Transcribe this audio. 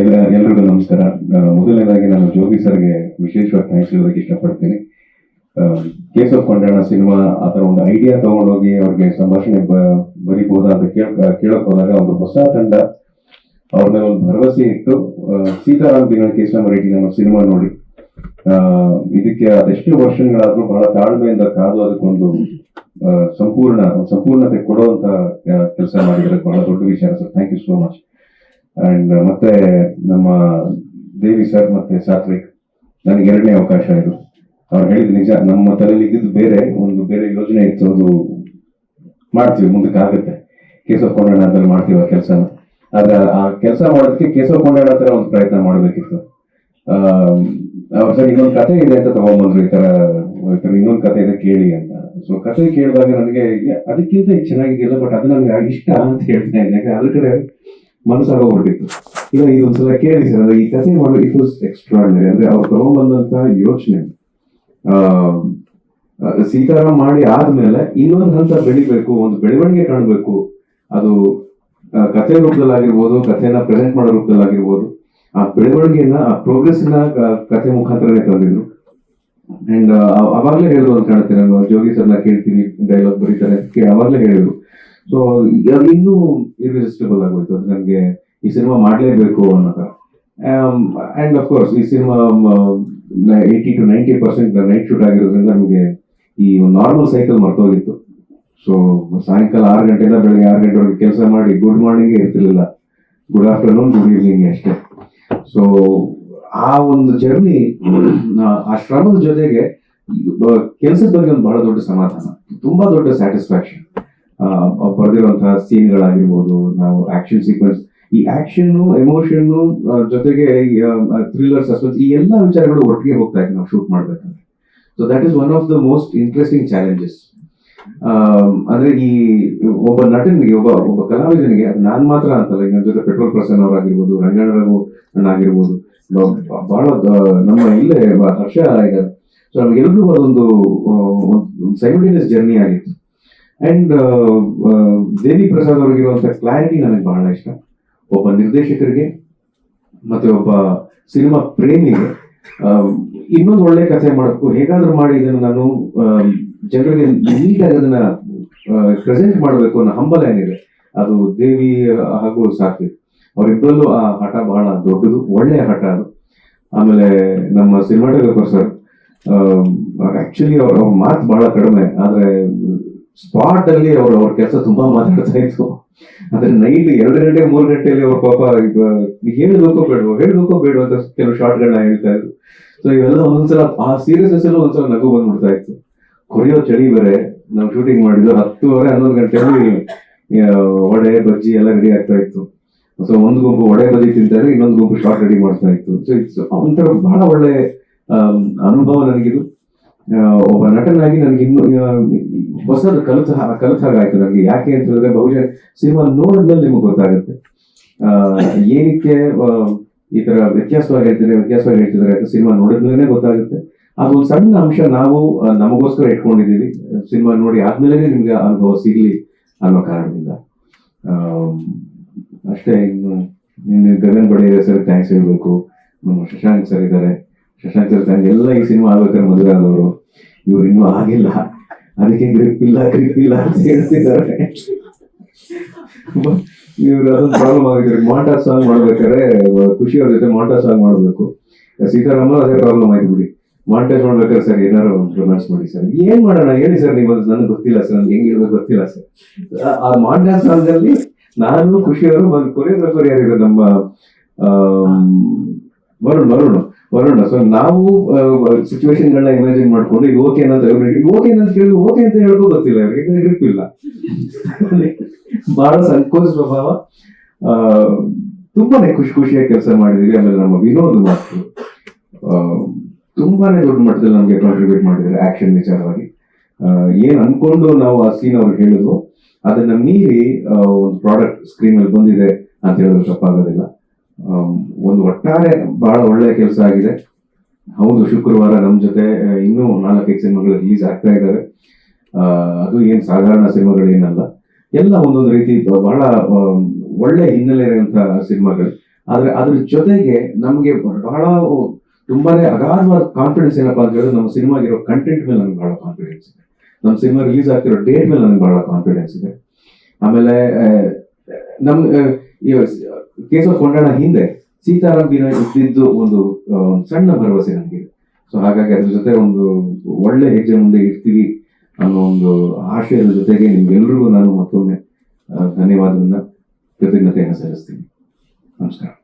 ಎಲ್ಲ ಎಲ್ರಿಗೂ ನಮಸ್ಕಾರ. ಮೊದಲನೇದಾಗಿ ನಾನು ಜೋಗಿ ಸರ್ಗೆ ವಿಶೇಷವಾಗಿ ಥ್ಯಾಂಕ್ಸ್ ಹೇಳೋದಕ್ಕೆ ಇಷ್ಟಪಡ್ತೀನಿ. ಕೇಸ್ ಆಫ್ ಕೊಂಡಣ ಸಿನಿಮಾ ಆ ಥರ ಒಂದು ಐಡಿಯಾ ತಗೊಂಡೋಗಿ ಅವ್ರಿಗೆ ಸಂಭಾಷಣೆ ಬರಿಬೋದಾ ಅಂತ ಕೇಳ ಕೇಳಕ್ ಹೋದಾಗ ಒಂದು ಹೊಸ ತಂಡ ಅವ್ರ ಒಂದು ಭರವಸೆ ಇಟ್ಟು ಸೀತಾರಾಮ್ ಬಿಂಗಣ ಕೇಸ್ ನಂಬರ್ ಅನ್ನೋ ಸಿನಿಮಾ ನೋಡಿ. ಇದಕ್ಕೆ ಅದೆಷ್ಟು ವರ್ಷಗಳಾದ್ರೂ ಬಹಳ ತಾಳ್ಮೆಯಿಂದ ಕಾದು ಅದಕ್ಕೊಂದು ಸಂಪೂರ್ಣ ಸಂಪೂರ್ಣತೆ ಕೊಡುವಂತ ಕೆಲಸ ಮಾಡಿದ್ರೆ ಬಹಳ ದೊಡ್ಡ ವಿಚಾರ sir. Thank you so much and ಮತ್ತೆ ನಮ್ಮ ದೇವಿ ಸರ್ ಮತ್ತೆ ಸಾತ್ವಿಕ್ ನನಗೆ ಎರಡನೇ ಅವಕಾಶ ಇದು. ಅವ್ರು ಹೇಳಿದ ನಿಜ. ನಮ್ಮ ತಲೆಯಲ್ಲಿ ಇದ್ದಿದ್ದು ಬೇರೆ, ಒಂದು ಬೇರೆ ಯೋಜನೆ ಇತ್ತು. ಅದು ಮಾಡ್ತೀವಿ, ಮುಂದಕ್ಕೆ ಆಗುತ್ತೆ. ಕೇಶವ ಕೊಂಡಣ್ಣ ಅದ್ರಲ್ಲಿ ಮಾಡ್ತೀವಿ ಆ ಕೆಲಸನ. ಆದ್ರೆ ಆ ಕೆಲಸ ಮಾಡೋದಕ್ಕೆ ಕೇಶವ ಕೊಂಡಣ್ಣ ಹತ್ರ ಒಂದು ಪ್ರಯತ್ನ ಮಾಡಬೇಕಿತ್ತು. ಅವ್ರ ಸರ್ ಇನ್ನೊಂದು ಕತೆ ಇದೆ ಅಂತ ತಗೊಂಡ್ಬಂದ್ರು ಈ ತರ ಇನ್ನೊಂದು ಕತೆ ಇದೆ ಕೇಳಿ ಅಂತ. ಸೊ ಕತೆ ಕೇಳಿದಾಗ ನನಗೆ, ಅದಕ್ಕಿಂತ ಚೆನ್ನಾಗಿ ಚೆನ್ನಾಗಿದೆಯಲ್ಲ ಬಟ್ ಅದು ನನಗೆ ಇಷ್ಟ ಅಂತ ಹೇಳ್ತಾ ಇದ್ದೆ. ಯಾಕಂದ್ರೆ ಅದ್ರ ಕಡೆ ಮನಸ್ಸಾಗೋಗ್ಬಿಟ್ಟಿತ್ತು ಈಗ ಇದೊಂದ್ಸಲ ಕೇಳಿ ಸರ್ ಈ ಕಥೆ ಮಾಡೋದು ಇಟ್ ವಾಸ್ ಎಕ್ಸ್ಟ್ರಾರ್ಡಿನರಿ ಅಂದ್ರೆ ಅವ್ರು ತಗೊಂಡ್ಬಂದಂತ ಯೋಚನೆ. ಸೀತಾರಾಮ್ ಮಾಡಿ ಆದ್ಮೇಲೆ ಇನ್ನೊಂದು ಹಂತ ಬೆಳಿಬೇಕು, ಒಂದು ಬೆಳವಣಿಗೆ ಕಾಣಬೇಕು. ಅದು ಕಥೆ ರೂಪದಲ್ಲಾಗಿರ್ಬೋದು, ಕಥೆನ ಪ್ರೆಸೆಂಟ್ ಮಾಡೋ ರೂಪದಲ್ಲಾಗಿರ್ಬೋದು. ಆ ಬೆಳವಣಿಗೆಯನ್ನ ಆ ಪ್ರೋಗ್ರೆಸ್ನ ಕಥೆ ಮುಖಾಂತರನೇ ತಂದಿದ್ರು. ಅಂಡ್ ಅವಾಗ್ಲೇ ಹೇಳಿದ್ರು ಅಂತ ಕಾಣುತ್ತೆ, ನಾನು ಜೋಗಿ ಸರ್ನ ಕೇಳ್ತೀನಿ ಡೈಲಾಗ್ ಬರೀತಾರೆ ಅವಾಗ್ಲೇ ಹೇಳಿದ್ರು. ಸೊ ಅದು ಇನ್ನೂ ಇರ್ರೆಸಿಸ್ಟಬಲ್ ಆಗೋಯ್ತು. ಅದು ನನಗೆ ಈ ಸಿನಿಮಾ ಮಾಡಲೇಬೇಕು ಅನ್ನೋ ಥರ ಆ್ಯಂಡ್ ಅಫ್ಕೋರ್ಸ್ ಈ cinema eighty two ninety percent night shoot ಆಗಿರೋದ್ರಿಂದ ನಮಗೆ ಈ ನಾರ್ಮಲ್ ಸೈಕಲ್ ಮರ್ತೋಗಿತ್ತು. ಸೊ ಸಾಯಂಕಾಲ ಆರು ಗಂಟೆಯಿಂದ ಬೆಳಗ್ಗೆ ಆರು ಗಂಟೆವರೆಗೆ ಕೆಲಸ ಮಾಡಿ ಗುಡ್ ಮಾರ್ನಿಂಗ್ ಇರ್ತಿರ್ಲಿಲ್ಲ. ಗುಡ್ ಆಫ್ಟರ್ನೂನ್ ಗುಡ್ ಈವ್ನಿಂಗ್ ಅಷ್ಟೇ. ಸೊ ಆ ಒಂದು ಜರ್ನಿ ಆ ಶ್ರಮದ ಜೊತೆಗೆ ಕೆಲಸದ ಬಗ್ಗೆ ಒಂದು ಬಹಳ ದೊಡ್ಡ ಸಮಾಧಾನ. ತುಂಬಾ ದೊಡ್ಡ ಸ್ಯಾಟಿಸ್ಫ್ಯಾಕ್ಷನ್ ಬರೆದಿರುವಂತಹ ಸೀನ್ಗಳಾಗಿರ್ಬೋದು, ನಾವು ಆಕ್ಷನ್ ಸೀಕ್ವೆನ್ಸ್ ಈ ಆಕ್ಷನ್ ಎಮೋಷನ್ ಜೊತೆಗೆ ಥ್ರಿಲ್ಲರ್ ಸಸ್ಪೆನ್ಸ್ ಈ ಎಲ್ಲ ವಿಚಾರಗಳು ಒಟ್ಟಿಗೆ ಹೋಗ್ತಾ ಇದೆ ನಾವು ಶೂಟ್ ಮಾಡ್ಬೇಕಂದ್ರೆ. So that is one of the most interesting challenges ಅಂದ್ರೆ ಈ, ಒಬ್ಬ ನಟನಿಗೆ, ಒಬ್ಬ ಒಬ್ಬ ಕಲಾವಿದನಿಗೆ, ಅದು ನಾನ್ ಮಾತ್ರ ಅಂತಲ್ಲ ಈಗ ಜೊತೆ ಪೆಟ್ರೋಲ್ ಪ್ರಸನ್ ಅವರಾಗಿರ್ಬೋದು, ರಂಗಣ್ಣ ರಘು ಅಣ್ಣ ಆಗಿರ್ಬೋದು ಬ- ಬ- ಬಹಳ ನಮ್ಮ ಇಲ್ಲೇ ಹರ್ಷ ಈಗ, ಸೊ, ನಮ್ಗೆಲ್ರಿಗೂ ಅದೊಂದು ಸೈಮಲ್ಟೇನಿಯಸ್ ಜರ್ನಿ ಆಗಿತ್ತು. ಅಂಡ್ ದೇವಿ ಪ್ರಸಾದ್ ಅವ್ರಿಗಿರುವಂತ ಕ್ಲಾರಿಟಿ ನನಗೆ ಬಹಳ ಇಷ್ಟ. ಒಬ್ಬ ನಿರ್ದೇಶಕರಿಗೆ ಮತ್ತೆ ಒಬ್ಬ ಸಿನಿಮಾ ಪ್ರೇಮಿಗೆ ಇನ್ನೊಂದು ಒಳ್ಳೆ ಕಥೆ ಮಾಡಬೇಕು ಹೇಗಾದ್ರೂ ಮಾಡಿ ಇದನ್ನು ನಾನು ಜನರಿಗೆ ನೀಟಾಗಿ ಅದನ್ನ ಪ್ರೆಸೆಂಟ್ ಮಾಡಬೇಕು ಅನ್ನೋ ಹಂಬಲ ಏನಿದೆ, ಅದು ದೇವಿ ಹಾಗೂ ಸಾತ್ವಿಕ್ ಅವರಿಬ್ಬರಲ್ಲೂ ಆ ಹಠ ಬಹಳ ದೊಡ್ಡದು, ಒಳ್ಳೆಯ ಹಠ ಅದು. ಆಮೇಲೆ ನಮ್ಮ ಸಿನಿಮಾಟೋಗ್ರಫರ್ ಸರ್ ಆಕ್ಚುಲಿ ಅವ್ರ ಮಾತು ಬಹಳ ಕಡಿಮೆ, ಆದ್ರೆ ಸ್ಪಾಟ್ ಅಲ್ಲಿ ಅವರು ಅವ್ರ ಕೆಲಸ ತುಂಬಾ ಮಾತಾಡ್ತಾ ಇತ್ತು ಅಂದ್ರೆ ನೈಟ್ ಎರಡು ಗಂಟೆ, ಮೂರು ಗಂಟೆಯಲ್ಲಿ ಅವ್ರ ಪಾಪ ಹೇಳಬೇಕೋ ಬೇಡವೋ ಹೇಳಬೇಕೋ ಬೇಡವೋ ಅಂತ ಕೆಲವು ಶಾರ್ಟ್ಗಳನ್ನ ಹೇಳ್ತಾ ಇದ್ರು. ಸೊ ಇವೆಲ್ಲ ಒಂದೊಂದ್ಸಲ ಆ ಸೀರಿಯಸ್ ಎಲ್ಲ ಒಂದ್ಸಲ ನಗು ಬಂದ್ಬಿಡ್ತಾ ಇತ್ತು. ಕೊರಿಯೋ ಚಳಿ ಬೇರೆ, ನಾವು ಶೂಟಿಂಗ್ ಮಾಡಿದ್ದು ಹತ್ತುವರೆ, ಹನ್ನೊಂದು ಗಂಟೆಯಲ್ಲಿ ವಡೆ, ಬಜ್ಜಿ ಎಲ್ಲ ರೆಡಿ ಆಗ್ತಾ ಇತ್ತು. ಸೊ ಒಂದು ಗುಂಪು ವಡೆ, ಬಜ್ಜಿ ತಿಂತಾ ಇನ್ನೊಂದು ಗುಂಪು ಶಾರ್ಟ್ ರೆಡಿ ಮಾಡ್ತಾ ಇತ್ತು. ಸೊ ಇಟ್ಸ್ ಒಂಥರ ಬಹಳ ಒಳ್ಳೆ ಅನುಭವ ನನಗಿದು. ಒಬ್ಬ ನಟನಾಗಿ ನನಗೆ ಇನ್ನು ಹೊಸದು ಕಲಿತ ಕಲಿತ ಹಾಗಾಯ್ತು ನನಗೆ. ಯಾಕೆ ಅಂತ ಹೇಳಿದ್ರೆ ಬಹುಶಃ ಸಿನಿಮಾ ನೋಡಿದ್ಮೇಲೆ ನಿಮಗೆ ಗೊತ್ತಾಗುತ್ತೆ. ಏನಕ್ಕೆ ಈ ತರ ವ್ಯತ್ಯಾಸವಾಗಿ ಹೇಳ್ತಿದ್ರೆ ವ್ಯತ್ಯಾಸವಾಗಿ ಹೇಳ್ತಿದ್ರೆ ಅಂತ ಸಿನಿಮಾ ನೋಡಿದ್ಮೇಲೆ ಗೊತ್ತಾಗುತ್ತೆ. ಅದು ಸಣ್ಣ ಅಂಶ ನಾವು ನಮಗೋಸ್ಕರ ಇಟ್ಕೊಂಡಿದ್ದೀವಿ. ಸಿನಿಮಾ ನೋಡಿ ಆದ್ಮೇಲೆ ನಿಮ್ಗೆ ಅನುಭವ ಸಿಗ್ಲಿ ಅನ್ನೋ ಕಾರಣದಿಂದ. ಅಷ್ಟೇ ಇನ್ನು ಗಗನ್ ಬಡೆ ಸರ್ ಥ್ಯಾಂಕ್ಸ್ ಹೇಳ್ಬೇಕು. ನಮ್ಮ ಶಶಾಂಕ್ ಸರ್ ಇದ್ದಾರೆ. ಶಶಾಂಕ್ ಸರ್ ಥ್ಯಾಂಕ್ಸ್ ಎಲ್ಲ ಈ ಸಿನಿಮಾ ಆಗ್ಬೇಕಾದ್ರೆ ಮದುವೆ ಆದವರು. ಇವ್ರು ಇನ್ನೂ ಆಗಿಲ್ಲ. ಅದಕ್ಕೆ ಗ್ರಿಪ್ ಇಲ್ಲ ಗ್ರಿಪ್ ಇಲ್ಲ ಅಂತ ಹೇಳ್ತಿದ್ದಾರೆ. ಇವ್ರು ಅದೊಂದು ಪ್ರಾಬ್ಲಮ್ ಆಗಿದ್ರೆ ಮಾಂಟಾ ಸಾಂಗ್ ಮಾಡ್ಬೇಕಾದ್ರೆ ಖುಷಿ ಅವ್ರ ಜೊತೆ ಮಾಂಟಾ ಸಾಂಗ್ ಮಾಡ್ಬೇಕು. ಸೀತಾರಾಮ ಅದೇ ಪ್ರಾಬ್ಲಮ್ ಆಯ್ತು ಬಿಡಿ. ಮಾಂಟೇಜ್ ಮಾಡ್ಬೇಕಾದ್ರೆ ಸರ್ ಏನಾರು ಪ್ರೊನೌನ್ಸ್ ಮಾಡಿ ಸರ್. ಏನ್ ಮಾಡೋಣ? ಹೇಳಿ ಸರ್ ನೀವು ನನಗೆ ಗೊತ್ತಿಲ್ಲ ಸರ್. ನನ್ಗೆ ಹೆಂಗ್ ಹೇಳ್ಬೇಕು ಗೊತ್ತಿಲ್ಲ ಸರ್. ಆ ಮಾಂಟಾ ಸಾಂಗ್ ಅಲ್ಲಿ ನಾನು ಖುಷಿಯವರು ಒಂದು ಕೊರಿಯೋಗ್ರಾಫರ್ ಯಾರಿದ್ರು ನಮ್ಮ ವರುಣ್ ವರುಣ್, ವರುಣ. ಸೊ ನಾವು ಸಿಚುವೇಶನ್ ಗಳನ್ನ ಇಮ್ಯಾಜಿನ್ ಮಾಡ್ಕೊಂಡು ಇದು ಓಕೆ ಅಂತ ಓಕೆ ಅಂತ ಕೇಳಿದ್ರು ಓಕೆ ಅಂತ ಹೇಳ್ಕೋ ಗೊತ್ತಿಲ್ಲ ಯಾಕಂದ್ರೆ ಗ್ರಿಪ್ ಇಲ್ಲ. ಬಹಳ ಸಂಕೋಚ ಸ್ವಭಾವ. ತುಂಬಾನೇ ಖುಷಿ ಖುಷಿಯಾಗಿ ಕೆಲಸ ಮಾಡಿದೀವಿ, ಆಮೇಲೆ ನಮ್ಮ ವಿನೋದ್ ಮಾತು. ತುಂಬಾನೇ ದೊಡ್ಡ ಮಟ್ಟದಲ್ಲಿ ನಮಗೆ ಕಾಂಟ್ರಿಬ್ಯೂಟ್ ಮಾಡಿದ್ದಾರೆ ಆಕ್ಷನ್ ವಿಚಾರವಾಗಿ. ಏನ್ ಅನ್ಕೊಂಡು ನಾವು ಆ ಸೀನ್ ಅವ್ರು ಹೇಳಿದ್ರು, ಅದನ್ನ ಮೀರಿ ಒಂದು ಪ್ರಾಡಕ್ಟ್ ಸ್ಕ್ರೀನ್ ಅಲ್ಲಿ ಬಂದಿದೆ ಅಂತ ಹೇಳಿದ್ರು ತಪ್ಪಾಗೋದಿಲ್ಲ. ಒಂದು ಒಟ್ಟಾರೆ ಬಹಳ ಒಳ್ಳೆಯ ಕೆಲಸ ಆಗಿದೆ. ಹೌದು, ಶುಕ್ರವಾರ ನಮ್ಮ ಜೊತೆ ಇನ್ನೂ ನಾಲ್ಕೈದು ಸಿನಿಮಾಗಳು ರಿಲೀಸ್ ಆಗ್ತಾ ಇದ್ದಾವೆ ಅದು ಏನು ಸಾಧಾರಣ ಸಿನಿಮಾಗಳೇನಲ್ಲ ಎಲ್ಲ ಒಂದೊಂದು ರೀತಿ ಬಹಳ ಒಳ್ಳೆ ಹಿನ್ನೆಲೆ ಇರುವಂತಹ ಸಿನಿಮಾಗಳು. ಆದರೆ ಅದ್ರ ಜೊತೆಗೆ ನಮಗೆ ಬಹಳ ತುಂಬಾನೇ ಅಗಾಧವಾದ ಕಾನ್ಫಿಡೆನ್ಸ್ ಏನಪ್ಪಾ ಅಂತ ಹೇಳಿದ್ರೆ ನಮ್ಮ ಸಿನಿಮಾಗಿರೋ ಕಂಟೆಂಟ್ ಮೇಲೆ ನನಗೆ ಬಹಳ ಕಾನ್ಫಿಡೆನ್ಸ್ ಇದೆ. ನಮ್ಮ ಸಿನಿಮಾ ರಿಲೀಸ್ ಆಗ್ತಿರೋ ಡೇಟ್ ಮೇಲೆ ನನಗೆ ಬಹಳ ಕಾನ್ಫಿಡೆನ್ಸ್ ಇದೆ. ಆಮೇಲೆ ನಮ್ ಕೇಸ್ ಆಫ್ ಕೊಂಡಾಣ ಹಿಂದೆ ಸೀತಾರಾಮ್ ದಿನ ಇದ್ದಿದ್ದು ಒಂದು ಸಣ್ಣ ಭರವಸೆ ನಮಗೆ ಸೊ ಹಾಗಾಗಿ ಅದ್ರ ಜೊತೆ ಒಂದು ಒಳ್ಳೆ ಹೆಜ್ಜೆ ಮುಂದೆ ಇಡ್ತೀವಿ ಅನ್ನೋ ಒಂದು ಆಶಯದ ಜೊತೆಗೆ ನಿಮ್ಗೆಲ್ರಿಗೂ ನಾನು ಮತ್ತೊಮ್ಮೆ ಧನ್ಯವಾದವನ್ನ ಕೃತಜ್ಞತೆಯನ್ನು ಸಲ್ಲಿಸ್ತೀನಿ. ನಮಸ್ಕಾರ.